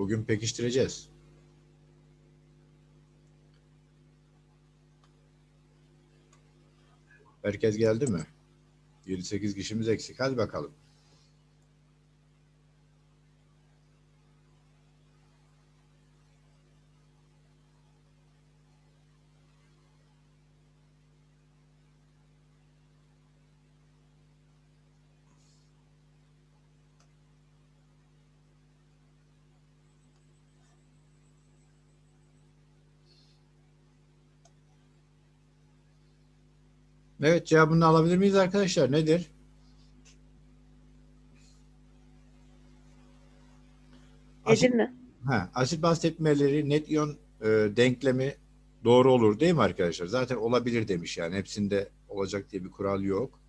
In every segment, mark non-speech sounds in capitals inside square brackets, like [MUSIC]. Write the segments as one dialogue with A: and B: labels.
A: Bugün pekiştireceğiz. Herkes geldi mi? 7-8 kişimiz eksik. Hadi bakalım. Evet cevabını alabilir miyiz arkadaşlar? Nedir? Asit,
B: Edirne.
A: ha, asit baz tepkimeleri net iyon e, denklemi doğru olur değil mi arkadaşlar? Zaten olabilir demiş yani. Hepsinde olacak diye bir kural yok.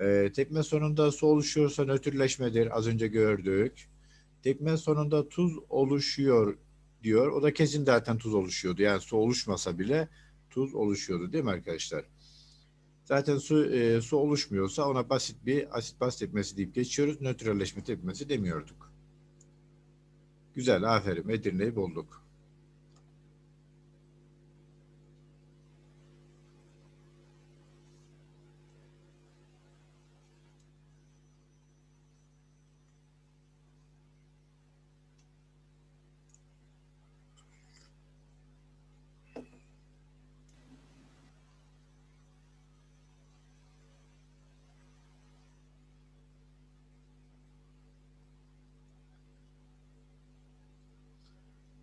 A: E, tepkime sonunda su oluşuyorsa nötrleşmedir. Az önce gördük. Tepkime sonunda tuz oluşuyor diyor. O da kesin zaten tuz oluşuyordu. Yani su oluşmasa bile tuz oluşuyordu değil mi arkadaşlar? Zaten su e, su oluşmuyorsa ona basit bir asit baz tepkimesi deyip geçiyoruz. Nötralleşme tepkimesi demiyorduk. Güzel, aferin. Edirne'yi bulduk.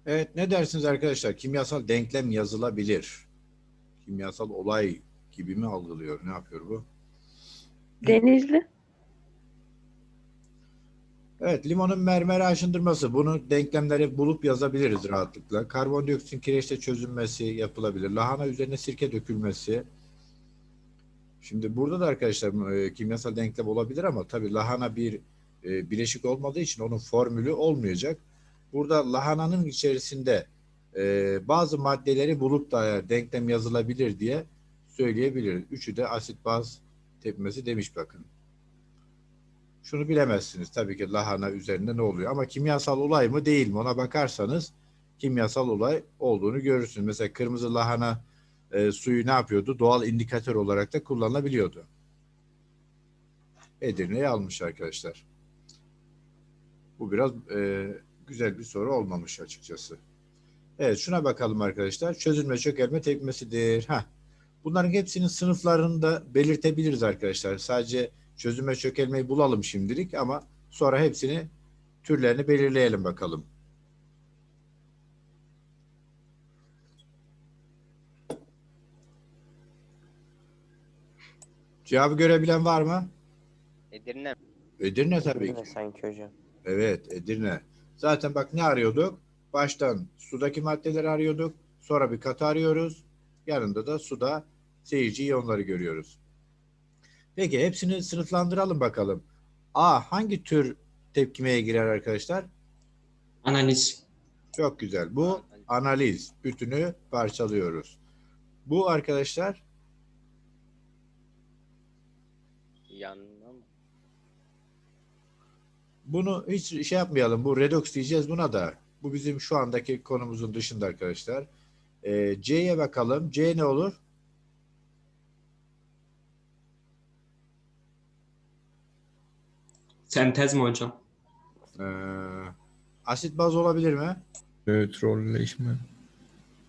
A: Evet, ne dersiniz arkadaşlar? Kimyasal denklem yazılabilir. Kimyasal olay gibi mi algılıyor? Ne yapıyor bu?
B: Denizli.
A: Evet, limonun mermere aşındırması. Bunu denklemleri bulup yazabiliriz rahatlıkla. Karbondioksitin kireçte çözünmesi yapılabilir. Lahana üzerine sirke dökülmesi. Şimdi burada da arkadaşlar e, kimyasal denklem olabilir ama tabii lahana bir e, bileşik olmadığı için onun formülü olmayacak. Burada lahananın içerisinde e, bazı maddeleri bulup da denklem yazılabilir diye söyleyebiliriz. Üçü de asit baz tepmesi demiş bakın. Şunu bilemezsiniz tabii ki lahana üzerinde ne oluyor ama kimyasal olay mı değil mi ona bakarsanız kimyasal olay olduğunu görürsünüz. Mesela kırmızı lahana e, suyu ne yapıyordu? Doğal indikatör olarak da kullanılabiliyordu. Edirne'yi almış arkadaşlar. Bu biraz e, güzel bir soru olmamış açıkçası. Evet şuna bakalım arkadaşlar. Çözülme çökelme tepkimesidir. Heh. Bunların hepsinin sınıflarını da belirtebiliriz arkadaşlar. Sadece çözülme çökelmeyi bulalım şimdilik ama sonra hepsini türlerini belirleyelim bakalım. Cevabı görebilen var mı?
C: Edirne.
A: Edirne tabii ki.
D: Edirne sanki hocam.
A: Evet, Edirne. Zaten bak ne arıyorduk? Baştan sudaki maddeleri arıyorduk. Sonra bir katı arıyoruz. Yanında da suda seyirci iyonları görüyoruz. Peki hepsini sınıflandıralım bakalım. A hangi tür tepkimeye girer arkadaşlar?
E: Analiz.
A: Çok güzel. Bu analiz. Bütünü parçalıyoruz. Bu arkadaşlar
C: Yanma?
A: Bunu hiç şey yapmayalım. Bu redox diyeceğiz buna da. Bu bizim şu andaki konumuzun dışında arkadaşlar. Ee, C'ye bakalım. C ne olur?
E: Sentez mi hocam?
A: Ee, asit baz olabilir mi?
F: Nötralleşme.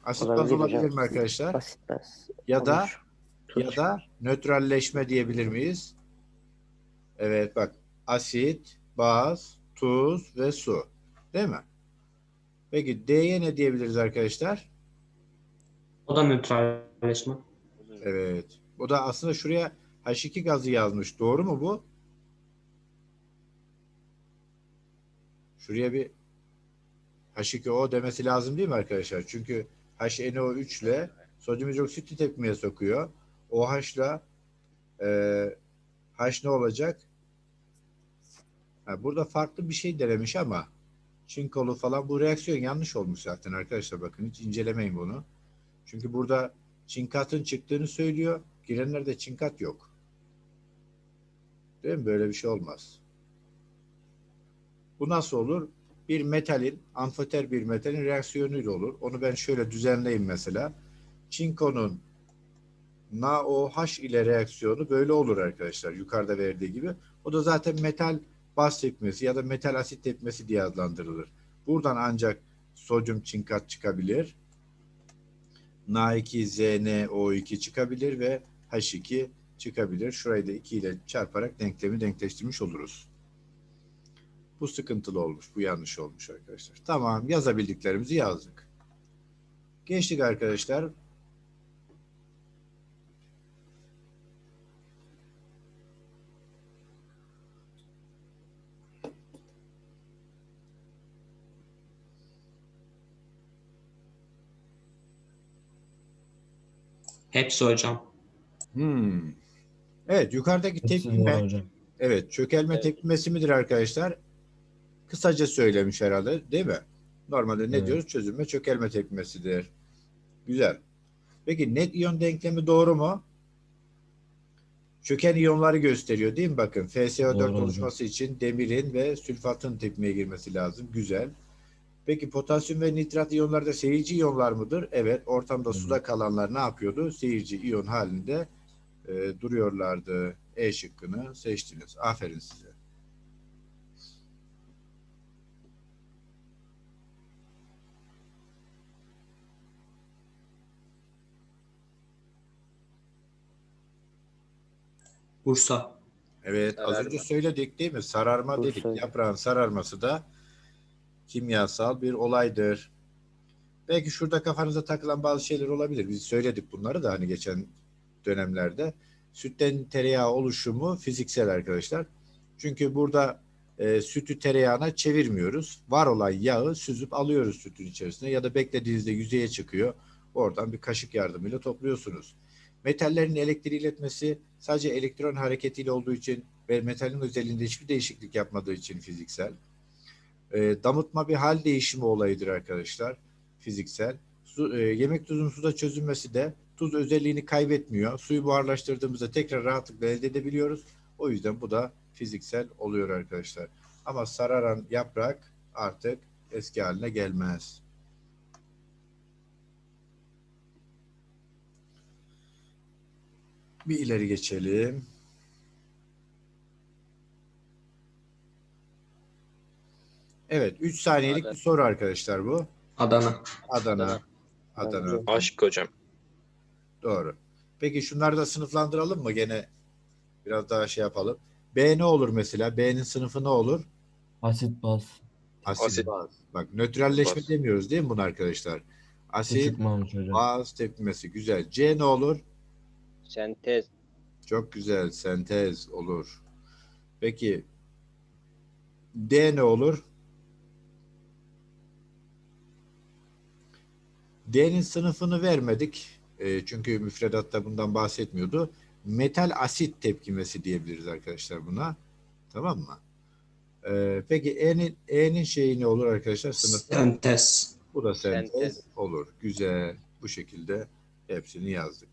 A: Asit baz
D: Olabilir
A: olabilir
D: hocam.
A: mi arkadaşlar?
D: Basit bas.
A: Ya da
D: Olur.
A: ya da nötralleşme diyebilir miyiz? Evet bak. Asit, baz, tuz ve su. Değil mi? Peki D'ye ne diyebiliriz arkadaşlar?
E: O da nötralleşme.
A: Evet. O da aslında şuraya H2 gazı yazmış. Doğru mu bu? Şuraya bir H2O demesi lazım değil mi arkadaşlar? Çünkü HNO3 ile sodyum hidroksiti tepkimeye sokuyor. OH ile e, H ne olacak? Burada farklı bir şey denemiş ama çinkolu falan bu reaksiyon yanlış olmuş zaten arkadaşlar bakın hiç incelemeyin bunu. Çünkü burada çinkatın çıktığını söylüyor. Girenlerde çinkat yok. Değil mi? Böyle bir şey olmaz. Bu nasıl olur? bir metalin, amfoter bir metalin reaksiyonuyla olur. Onu ben şöyle düzenleyeyim mesela. Çinkonun NaOH ile reaksiyonu böyle olur arkadaşlar. Yukarıda verdiği gibi. O da zaten metal baz tepkimesi ya da metal asit tepkimesi diye adlandırılır. Buradan ancak sodyum çinkat çıkabilir. Na2ZnO2 çıkabilir ve H2 çıkabilir. Şurayı da 2 ile çarparak denklemi denkleştirmiş oluruz. Bu sıkıntılı olmuş. Bu yanlış olmuş arkadaşlar. Tamam yazabildiklerimizi yazdık. Geçtik arkadaşlar.
E: Hepsi hocam.
A: Hmm. Evet yukarıdaki
D: Hepsi
A: tepkime
D: hocam.
A: evet çökelme
C: Evet.
A: tepkimesi midir arkadaşlar? Kısaca söylemiş herhalde değil mi? Normalde ne
D: Evet.
A: diyoruz? Çözülme çökelme tepkimesidir. Güzel. Peki net iyon denklemi doğru mu? Çöken iyonları gösteriyor değil mi? Bakın FSO4
D: Doğru hocam.
A: oluşması için demirin ve sülfatın tepkimeye girmesi lazım. Güzel. Peki potasyum ve nitrat iyonlar da seyirci iyonlar mıdır? Evet. Ortamda
D: Evet.
A: suda kalanlar ne yapıyordu? Seyirci iyon halinde e, duruyorlardı. E şıkkını seçtiniz. Aferin size.
E: Bursa.
A: Evet az
C: Sararma.
A: önce söyledik değil mi? Sararma dedik.
B: Bursa.
A: Yaprağın sararması da kimyasal bir olaydır. Belki şurada kafanıza takılan bazı şeyler olabilir. Biz söyledik bunları da hani geçen dönemlerde. Sütten tereyağı oluşumu fiziksel arkadaşlar. Çünkü burada e, sütü tereyağına çevirmiyoruz. Var olan yağı süzüp alıyoruz sütün içerisine ya da beklediğinizde yüzeye çıkıyor. Oradan bir kaşık yardımıyla topluyorsunuz. Metallerin elektriği iletmesi sadece elektron hareketiyle olduğu için ve metalin özelliğinde hiçbir değişiklik yapmadığı için fiziksel. E, damıtma bir hal değişimi olayıdır arkadaşlar. Fiziksel. Su, e, yemek tuzunun suda çözünmesi de tuz özelliğini kaybetmiyor. Suyu buharlaştırdığımızda tekrar rahatlıkla elde edebiliyoruz. O yüzden bu da fiziksel oluyor arkadaşlar. Ama sararan yaprak artık eski haline gelmez. Bir ileri geçelim. Evet, 3 saniyelik bir
C: Adana.
A: soru arkadaşlar bu.
E: Adana.
A: Adana.
C: Adana.
A: Adana.
F: Aşk hocam.
A: Doğru. Peki şunları da sınıflandıralım mı? Gene biraz daha şey yapalım. B ne olur mesela? B'nin sınıfı ne olur?
D: Asit baz.
A: Asit,
F: Asit.
A: baz. Bak nötralleşme
F: Baz.
A: demiyoruz değil mi bunu arkadaşlar? Asit, baz tepkimesi. Güzel. C ne olur?
C: Sentez.
A: Çok güzel. Sentez olur. Peki D ne olur? D'nin sınıfını vermedik. E, çünkü müfredatta bundan bahsetmiyordu. Metal asit tepkimesi diyebiliriz arkadaşlar buna. Tamam mı? E, peki E'nin E'nin şeyi ne olur arkadaşlar? Sınıfı.
E: Sentez.
A: Bu da sentez,
C: Sentez.
A: olur. Güzel. Bu şekilde hepsini yazdık.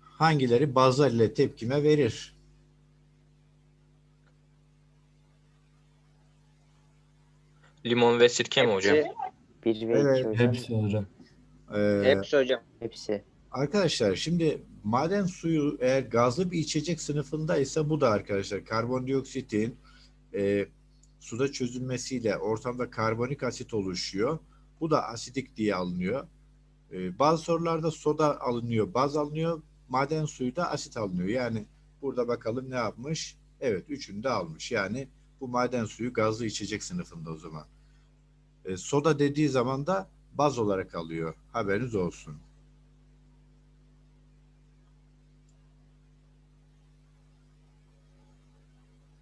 A: Hangileri bazlar ile tepkime verir?
F: Limon ve sirke mi hocam?
C: Hepsi.
B: Bir ve
A: Evet.
B: iki hocam.
D: Hepsi hocam.
A: Ee,
C: Hepsi hocam.
B: Hepsi.
A: Arkadaşlar şimdi maden suyu eğer gazlı bir içecek sınıfındaysa bu da arkadaşlar karbondioksitin e, suda çözülmesiyle ortamda karbonik asit oluşuyor. Bu da asidik diye alınıyor. E, bazı sorularda soda alınıyor, baz alınıyor. Maden suyu da asit alınıyor. Yani burada bakalım ne yapmış? Evet üçünü de almış. Yani bu maden suyu gazlı içecek sınıfında o zaman. E, soda dediği zaman da baz olarak alıyor. Haberiniz olsun.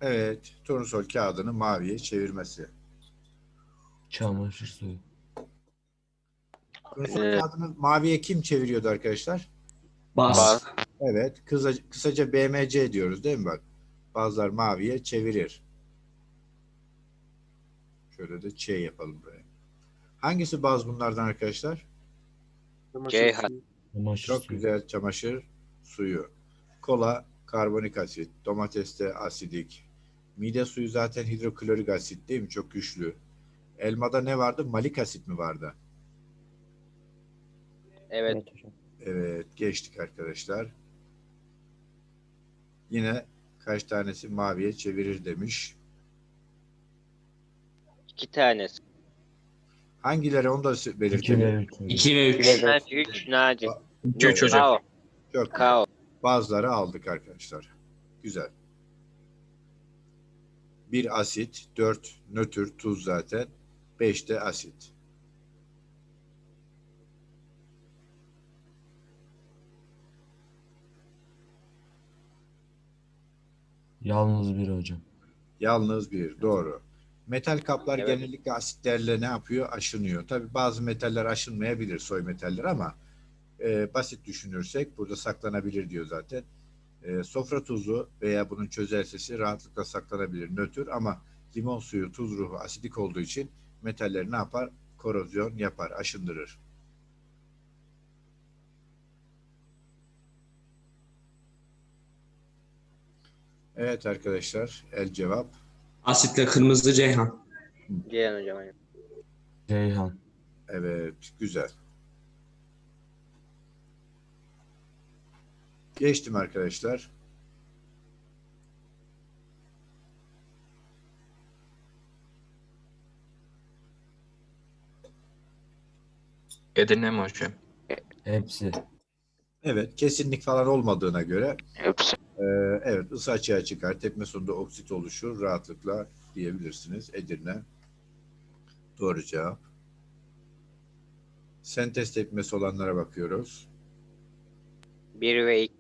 A: Evet, turnusol kağıdını maviye çevirmesi.
D: Çamaşır suyu.
A: Turnusol
F: Ee,
A: kağıdını maviye kim çeviriyordu arkadaşlar?
E: Baz.
F: Baz.
A: Evet, kısaca, kısaca BMC diyoruz değil mi bak? Bazılar maviye çevirir. Şöyle de Ç yapalım buraya. Hangisi baz bunlardan arkadaşlar?
F: C
D: Çamaşır
A: Çok
D: suyu.
A: güzel çamaşır suyu. Kola karbonik asit, domateste asidik. Mide suyu zaten hidroklorik asit değil mi? Çok güçlü. Elmada ne vardı? Malik asit mi vardı?
C: Evet.
D: hocam.
A: Evet, geçtik arkadaşlar. Yine kaç tanesi maviye çevirir demiş.
C: İki tanesi.
A: Hangileri onu da
D: 2
A: belirtelim.
D: ve 3 hocam.
E: 2 ve 3.
C: Naci 3 Naci.
F: 2 3 hocam.
C: Kao.
A: Bazıları aldık arkadaşlar. Güzel. Bir asit, dört nötr tuz zaten, beş de asit.
D: Yalnız bir hocam.
A: Yalnız bir, doğru. Metal kaplar
C: Evet.
A: genellikle asitlerle ne yapıyor? Aşınıyor. Tabii bazı metaller aşınmayabilir, soy metaller ama e, basit düşünürsek burada saklanabilir diyor zaten. E, sofra tuzu veya bunun çözelsesi rahatlıkla saklanabilir, nötr ama limon suyu, tuz ruhu asidik olduğu için metalleri ne yapar? Korozyon yapar, aşındırır. Evet arkadaşlar, el cevap.
E: Asitle kırmızı Ceyhan.
C: Ceyhan hocam. aynen.
D: Ceyhan.
A: Evet, güzel. Geçtim arkadaşlar.
F: Edirne mi hocam?
D: Hepsi.
A: Evet, kesinlik falan olmadığına göre
B: Hepsi.
A: E, evet ısı açığa çıkar. Tepme sonunda oksit oluşur. Rahatlıkla diyebilirsiniz. Edirne. Doğru cevap. Sentez tepmesi olanlara bakıyoruz.
C: 1 ve 2.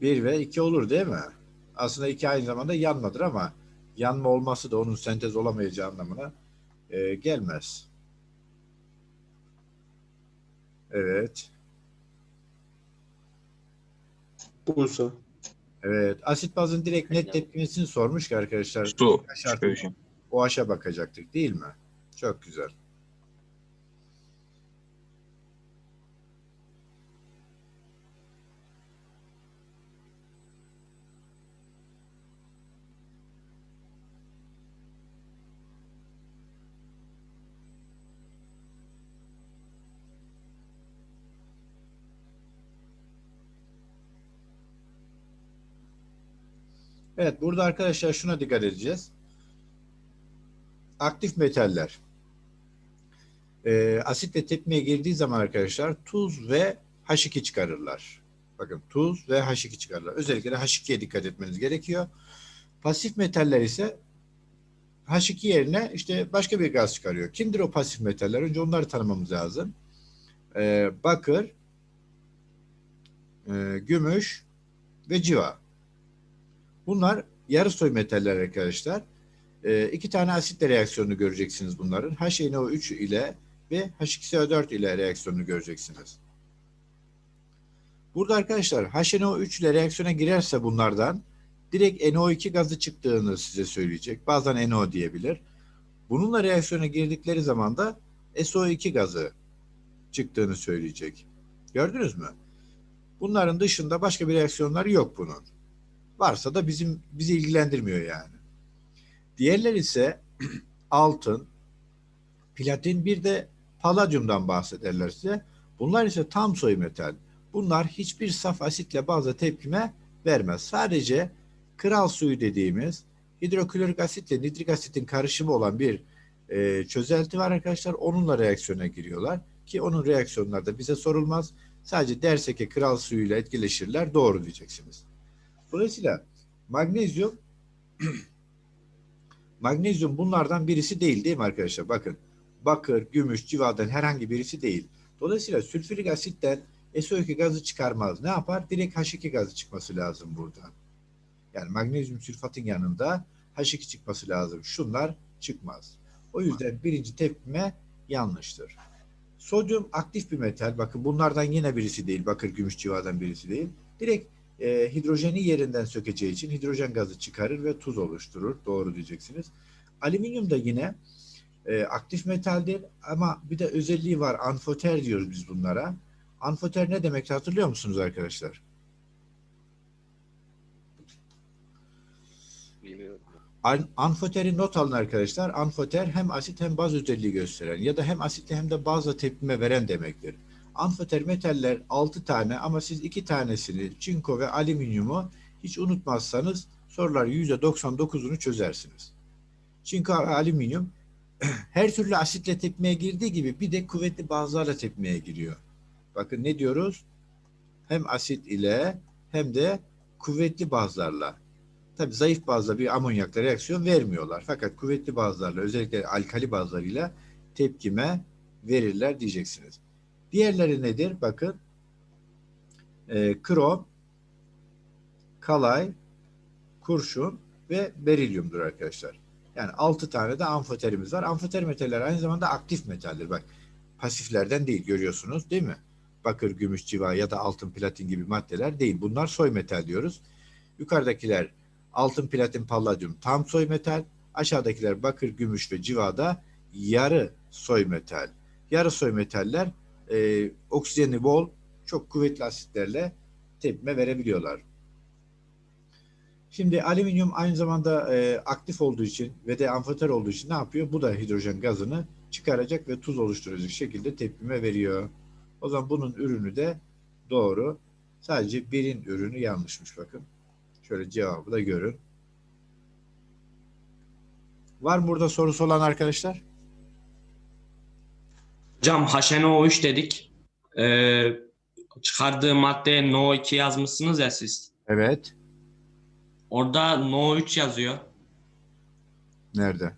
A: Bir ve iki olur değil mi? Aslında iki aynı zamanda yanmadır ama yanma olması da onun sentez olamayacağı anlamına e, gelmez. Evet.
E: Bursa.
A: Evet. Asit bazın direkt net tepkimesini sormuş ki arkadaşlar.
F: Su hocam.
A: O aşa bakacaktık değil mi? Çok güzel. Evet, burada arkadaşlar şuna dikkat edeceğiz. Aktif metaller. Ee, asitle tepmeye girdiği zaman arkadaşlar tuz ve H2 çıkarırlar. Bakın tuz ve H2 çıkarırlar. Özellikle de H2'ye dikkat etmeniz gerekiyor. Pasif metaller ise H2 yerine işte başka bir gaz çıkarıyor. Kimdir o pasif metaller? Önce onları tanımamız lazım. Ee, bakır, e, gümüş ve civa. Bunlar yarı soy metaller arkadaşlar. E, iki tane asitle reaksiyonunu göreceksiniz bunların. HNO3 ile ve H2SO4 ile reaksiyonunu göreceksiniz. Burada arkadaşlar HNO3 ile reaksiyona girerse bunlardan direkt NO2 gazı çıktığını size söyleyecek. Bazen NO diyebilir. Bununla reaksiyona girdikleri zaman da SO2 gazı çıktığını söyleyecek. Gördünüz mü? Bunların dışında başka bir reaksiyonları yok bunun. Varsa da bizim bizi ilgilendirmiyor yani. Diğerler ise [CLEARS THROAT] altın, platin bir de paladyumdan bahsederler size. Bunlar ise tam soy metal. Bunlar hiçbir saf asitle bazı tepkime vermez. Sadece kral suyu dediğimiz hidroklorik asitle nitrik asitin karışımı olan bir e, çözelti var arkadaşlar. Onunla reaksiyona giriyorlar ki onun reaksiyonları da bize sorulmaz. Sadece derse ki kral suyuyla etkileşirler doğru diyeceksiniz. Dolayısıyla magnezyum [CLEARS THROAT] magnezyum bunlardan birisi değil değil mi arkadaşlar? Bakın bakır, gümüş, civadan herhangi birisi değil. Dolayısıyla sülfürik asitten SO2 gazı çıkarmaz. Ne yapar? Direkt H2 gazı çıkması lazım buradan. Yani magnezyum sülfatın yanında H2 çıkması lazım. Şunlar çıkmaz. O yüzden birinci tepkime yanlıştır. Sodyum aktif bir metal. Bakın bunlardan yine birisi değil. Bakır, gümüş, civadan birisi değil. Direkt e, hidrojeni yerinden sökeceği için hidrojen gazı çıkarır ve tuz oluşturur. Doğru diyeceksiniz. Alüminyum da yine e, aktif metaldir ama bir de özelliği var. Anfoter diyoruz biz bunlara. Anfoter ne demek hatırlıyor musunuz arkadaşlar?
C: Bilmiyorum.
A: An- Anfoteri not alın arkadaşlar. Anfoter hem asit hem baz özelliği gösteren ya da hem asitle hem de bazla tepkime veren demektir. Anfoter metaller 6 tane ama siz 2 tanesini çinko ve alüminyumu hiç unutmazsanız sorular %99'unu çözersiniz. Çinko ve alüminyum [CLEARS THROAT] her türlü asitle tepmeye girdiği gibi bir de kuvvetli bazlarla tepmeye giriyor. Bakın ne diyoruz? Hem asit ile hem de kuvvetli bazlarla. Tabii zayıf bazda bir amonyakla reaksiyon vermiyorlar. Fakat kuvvetli bazlarla özellikle alkali bazlarıyla tepkime verirler diyeceksiniz. Diğerleri nedir? Bakın e, krom, kalay, kurşun ve berilyumdur arkadaşlar. Yani 6 tane de amfoterimiz var. Amfoter metaller aynı zamanda aktif metaldir. Bak pasiflerden değil görüyorsunuz değil mi? Bakır, gümüş, civa ya da altın, platin gibi maddeler değil. Bunlar soy metal diyoruz. Yukarıdakiler altın, platin, palladyum tam soy metal. Aşağıdakiler bakır, gümüş ve civada yarı soy metal. Yarı soy metaller e, oksijeni bol, çok kuvvetli asitlerle tepkime verebiliyorlar. Şimdi alüminyum aynı zamanda e, aktif olduğu için ve de amfoter olduğu için ne yapıyor? Bu da hidrojen gazını çıkaracak ve tuz oluşturacak şekilde tepkime veriyor. O zaman bunun ürünü de doğru. Sadece birin ürünü yanlışmış bakın. Şöyle cevabı da görün. Var mı burada sorusu olan arkadaşlar?
E: Hocam HNO3 dedik. Ee, çıkardığı maddeye NO2 yazmışsınız ya siz.
A: Evet.
E: Orada NO3 yazıyor.
A: Nerede?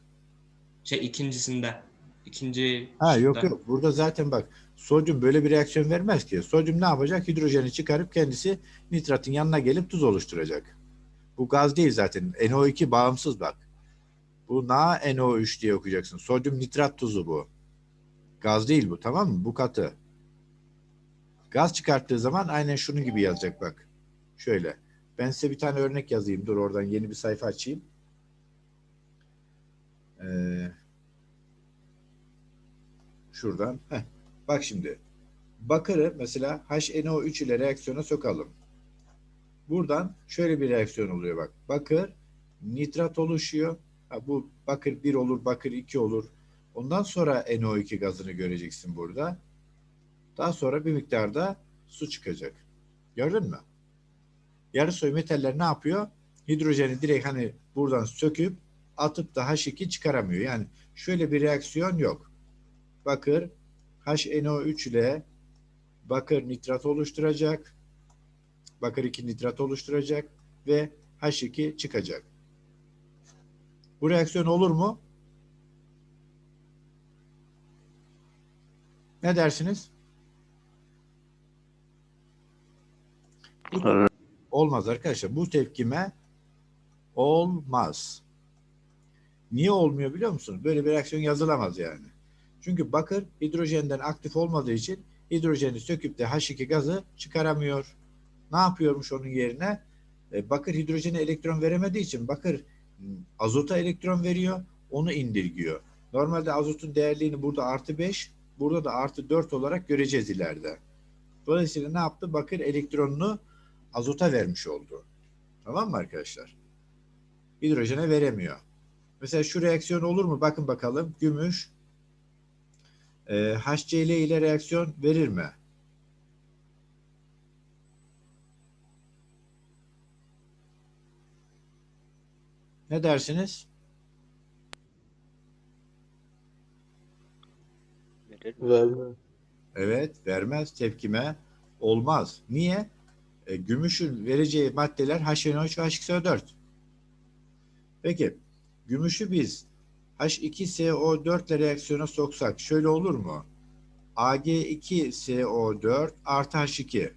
E: Şey ikincisinde. İkinci
A: Ha yok yok. Burada zaten bak sodyum böyle bir reaksiyon vermez ki. Sodyum ne yapacak? Hidrojeni çıkarıp kendisi nitratın yanına gelip tuz oluşturacak. Bu gaz değil zaten. NO2 bağımsız bak. Bu NaNO3 diye okuyacaksın. Sodyum nitrat tuzu bu. Gaz değil bu tamam mı? Bu katı. Gaz çıkarttığı zaman aynen şunun gibi yazacak bak. Şöyle. Ben size bir tane örnek yazayım. Dur oradan yeni bir sayfa açayım. Ee, şuradan. Heh. Bak şimdi. Bakırı mesela HNO3 ile reaksiyona sokalım. Buradan şöyle bir reaksiyon oluyor bak. Bakır nitrat oluşuyor. Ha, bu bakır 1 olur, bakır 2 olur. Ondan sonra NO2 gazını göreceksin burada. Daha sonra bir miktarda su çıkacak. Gördün mü? Yarı soy metaller ne yapıyor? Hidrojeni direkt hani buradan söküp atıp da H2 çıkaramıyor. Yani şöyle bir reaksiyon yok. Bakır HNO3 ile bakır nitrat oluşturacak. Bakır 2 nitrat oluşturacak ve H2 çıkacak. Bu reaksiyon olur mu? Ne dersiniz? Olmaz arkadaşlar. Bu tepkime olmaz. Niye olmuyor biliyor musunuz? Böyle bir reaksiyon yazılamaz yani. Çünkü bakır hidrojenden aktif olmadığı için hidrojeni söküp de H2 gazı çıkaramıyor. Ne yapıyormuş onun yerine? E, bakır hidrojene elektron veremediği için bakır m, azota elektron veriyor, onu indirgiyor. Normalde azotun değerliğini burada artı 5, burada da artı 4 olarak göreceğiz ileride. Dolayısıyla ne yaptı? Bakır elektronunu azota vermiş oldu. Tamam mı arkadaşlar? Hidrojene veremiyor. Mesela şu reaksiyon olur mu? Bakın bakalım. Gümüş e, HCl ile reaksiyon verir mi? Ne dersiniz?
C: Verir.
E: Verme.
A: Evet, vermez tepkime olmaz. Niye? E, gümüşün vereceği maddeler HNO3 ve H2SO4. Peki, gümüşü biz H2SO4 ile reaksiyona soksak şöyle olur mu? Ag2SO4 artı H2.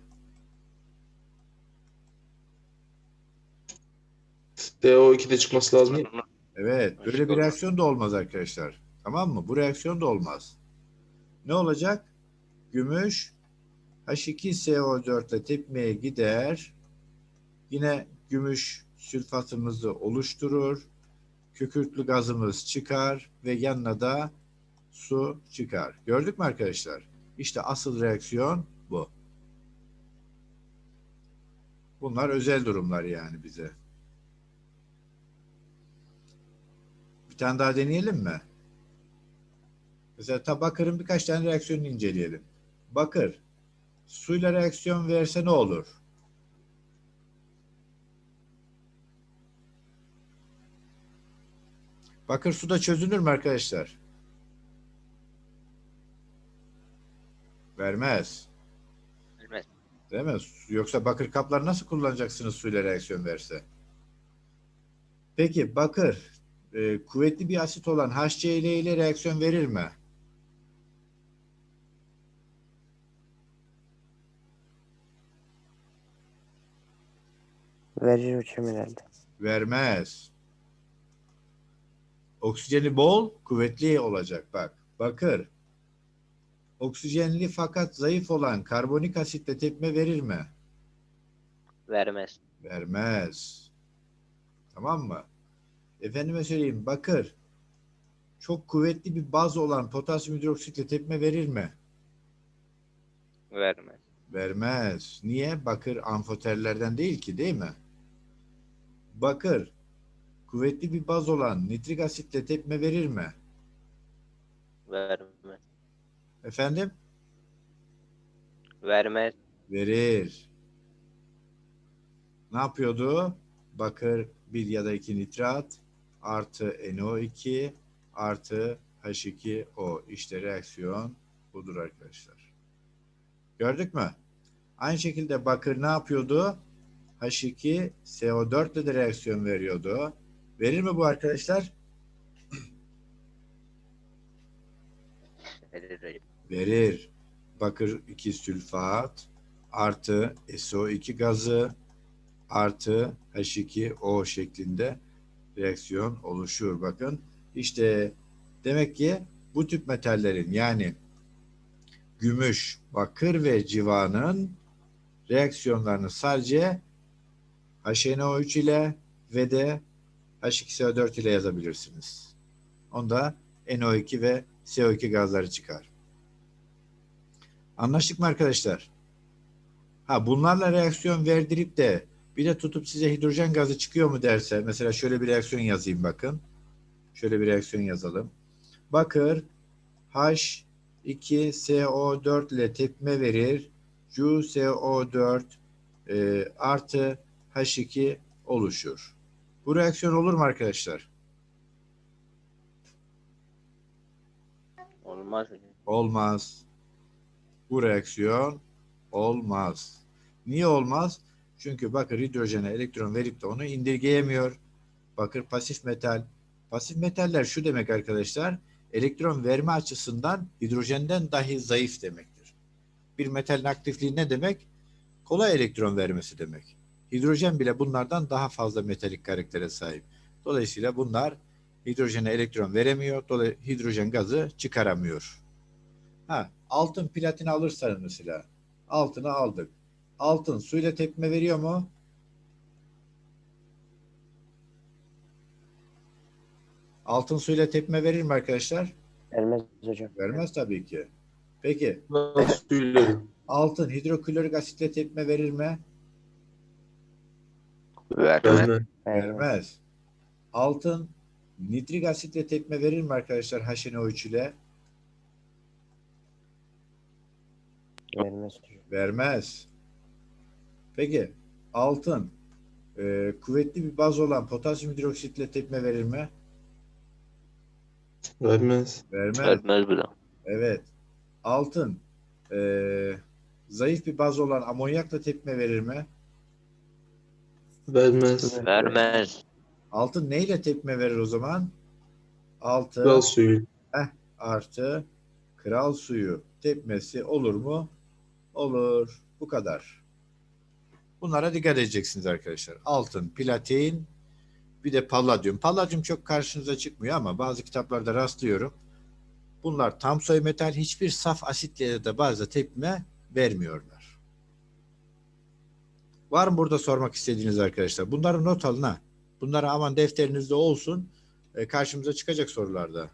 G: CO2'de çıkması lazım mi?
A: Evet, böyle bir reaksiyon da olmaz arkadaşlar. Tamam mı? Bu reaksiyon da olmaz. Ne olacak? Gümüş H2SO4 ile tepmeye gider. Yine gümüş sülfatımızı oluşturur. kükürtlü gazımız çıkar ve yanına da su çıkar. Gördük mü arkadaşlar? İşte asıl reaksiyon bu. Bunlar özel durumlar yani bize. Bir tane daha deneyelim mi? Mesela ta bakırın birkaç tane reaksiyonunu inceleyelim. Bakır suyla reaksiyon verse ne olur? Bakır suda çözünür mü arkadaşlar? Vermez.
C: Bilmez.
A: Değil mi? Yoksa bakır kapları nasıl kullanacaksınız suyla reaksiyon verse? Peki bakır e, kuvvetli bir asit olan HCl ile reaksiyon verir mi?
H: Verir hocam herhalde.
A: Vermez. Oksijeni bol, kuvvetli olacak bak. Bakır. Oksijenli fakat zayıf olan karbonik asitle tepme verir mi?
C: Vermez.
A: Vermez. Tamam mı? Efendime söyleyeyim bakır. Çok kuvvetli bir baz olan potasyum hidroksitle tepme verir mi?
C: Vermez.
A: Vermez. Niye? Bakır amfoterlerden değil ki değil mi? Bakır kuvvetli bir baz olan nitrik asitle tepme verir mi?
C: Vermez.
A: Efendim?
C: Vermez.
A: Verir. Ne yapıyordu? Bakır bir ya da iki nitrat artı NO2 artı H2O. İşte reaksiyon budur arkadaşlar. Gördük mü? Aynı şekilde bakır ne yapıyordu? H2 CO4 ile de reaksiyon veriyordu. Verir mi bu arkadaşlar?
C: Verir
A: verir. Bakır 2 sülfat artı SO2 gazı artı H2O şeklinde reaksiyon oluşur. Bakın işte demek ki bu tip metallerin yani gümüş, bakır ve civanın reaksiyonlarını sadece HNO3 ile ve de H2SO4 ile yazabilirsiniz. Onda NO2 ve CO2 gazları çıkar. Anlaştık mı arkadaşlar? Ha bunlarla reaksiyon verdirip de bir de tutup size hidrojen gazı çıkıyor mu derse mesela şöyle bir reaksiyon yazayım bakın. Şöyle bir reaksiyon yazalım. Bakır H2SO4 ile tepme verir. CuSO4 e, artı H2 oluşur. Bu reaksiyon olur mu arkadaşlar?
C: Olmaz.
A: Olmaz. Bu reaksiyon olmaz. Niye olmaz? Çünkü bakır hidrojene elektron verip de onu indirgeyemiyor. Bakır pasif metal. Pasif metaller şu demek arkadaşlar. Elektron verme açısından hidrojenden dahi zayıf demektir. Bir metalin aktifliği ne demek? Kolay elektron vermesi demek. Hidrojen bile bunlardan daha fazla metalik karaktere sahip. Dolayısıyla bunlar hidrojene elektron veremiyor. Dolayısıyla hidrojen gazı çıkaramıyor. Ha, altın platin alırsanız mesela. Altını aldık. Altın suyla tepme veriyor mu? Altın suyla tepme verir mi arkadaşlar?
H: Vermez hocam.
A: Vermez tabii ki. Peki altın hidroklorik asitle tepme verir mi?
F: Vermez.
H: Vermez.
A: Altın nitrik asitle tepme verir mi arkadaşlar HNO3 ile?
H: Vermez.
A: Vermez. Peki altın e, kuvvetli bir baz olan potasyum hidroksitle tepme verir mi?
G: Vermez.
A: Vermez.
F: Vermez bile.
A: Evet. Altın e, zayıf bir baz olan amonyakla tepme verir mi?
G: Vermez.
F: Vermez.
A: Altın neyle tepme verir o zaman? Altı
G: Kral suyu.
A: artı kral suyu tepmesi olur mu? Olur. Bu kadar. Bunlara dikkat edeceksiniz arkadaşlar. Altın, platin, bir de palladyum. Palladyum çok karşınıza çıkmıyor ama bazı kitaplarda rastlıyorum. Bunlar tam soy metal hiçbir saf asitle de bazı tepme vermiyorlar. Var mı burada sormak istediğiniz arkadaşlar? Bunları not alın ha. Bunları aman defterinizde olsun. e, karşımıza çıkacak sorularda.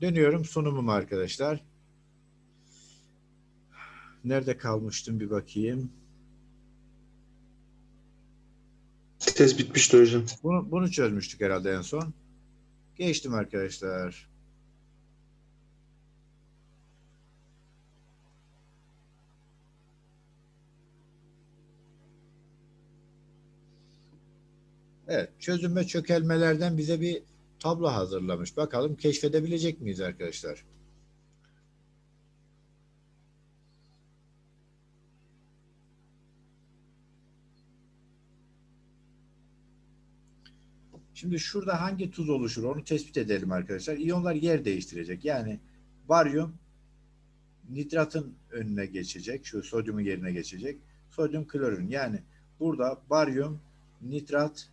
A: Dönüyorum sunumuma arkadaşlar. Nerede kalmıştım bir bakayım.
G: Tez bitmişti hocam.
A: Bunu, bunu çözmüştük herhalde en son. Geçtim arkadaşlar. Evet, çözüm ve çökelmelerden bize bir tablo hazırlamış. Bakalım keşfedebilecek miyiz arkadaşlar? Şimdi şurada hangi tuz oluşur onu tespit edelim arkadaşlar. İyonlar yer değiştirecek. Yani baryum nitratın önüne geçecek. Şu sodyumun yerine geçecek. Sodyum klorür. Yani burada baryum, nitrat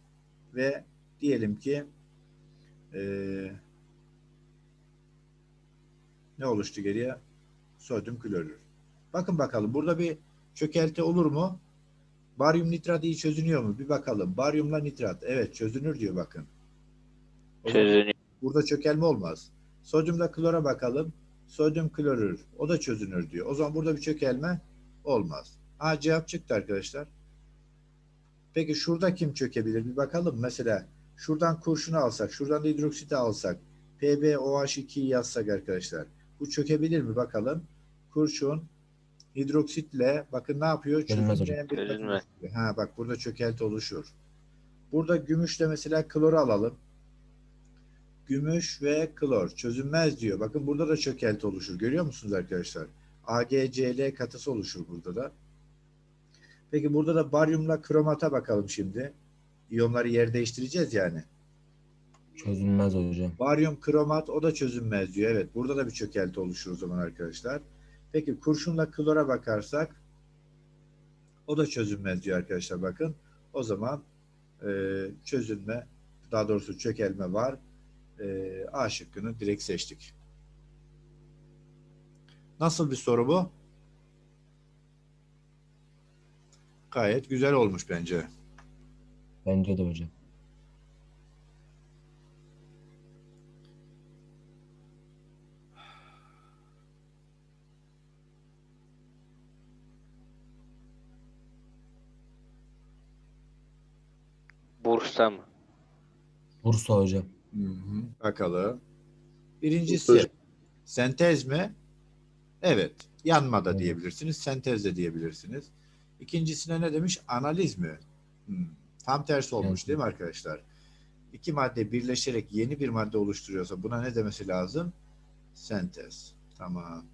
A: ve diyelim ki eee, ne oluştu geriye? Sodyum klorür. Bakın bakalım burada bir çökelti olur mu? Baryum nitrat iyi çözünüyor mu? Bir bakalım. Baryumla nitrat. Evet çözünür diyor bakın.
C: Çözünüyor.
A: Burada çökelme olmaz. Sodyumla klora bakalım. Sodyum klorür. O da çözünür diyor. O zaman burada bir çökelme olmaz. Ha cevap çıktı arkadaşlar. Peki şurada kim çökebilir? Bir bakalım. Mesela şuradan kurşunu alsak, şuradan da hidroksiti alsak, PbOH2'yi yazsak arkadaşlar. Bu çökebilir mi? Bakalım. Kurşun, hidroksitle bakın ne yapıyor? Çözünmeyen bir. Ha bak burada çökelti oluşur. Burada gümüşle mesela kloru alalım. Gümüş ve klor çözünmez diyor. Bakın burada da çökelti oluşur. Görüyor musunuz arkadaşlar? AgCl katısı oluşur burada da. Peki burada da baryumla kromata bakalım şimdi. İyonları yer değiştireceğiz yani.
D: Çözülmez hocam.
A: Baryum kromat o da çözünmez diyor. Evet burada da bir çökelti oluşur o zaman arkadaşlar. Peki kurşunla klora bakarsak o da çözünmez diyor arkadaşlar bakın. O zaman e, çözünme daha doğrusu çökelme var. E, A şıkkını direkt seçtik. Nasıl bir soru bu? Gayet güzel olmuş bence.
D: Bence de hocam.
C: Bursa mı?
D: Bursa hocam.
A: Hı hı. Bakalım. Birincisi
G: Hocam.
A: sentez mi? Evet. Yanma da
D: Evet.
A: diyebilirsiniz. Sentez de diyebilirsiniz. İkincisine ne demiş? Analiz mi? Hmm. Tam tersi olmuş
D: Evet.
A: değil mi arkadaşlar? İki madde birleşerek yeni bir madde oluşturuyorsa buna ne demesi lazım? Sentez. Tamam.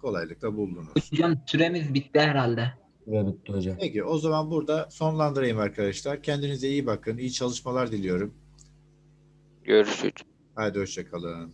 A: Kolaylıkla buldunuz.
I: Hocam süremiz bitti herhalde.
D: Süre bitti hocam.
A: Peki o zaman burada sonlandırayım arkadaşlar. Kendinize iyi bakın. İyi çalışmalar diliyorum.
C: Görüşürüz.
A: Haydi hoşçakalın.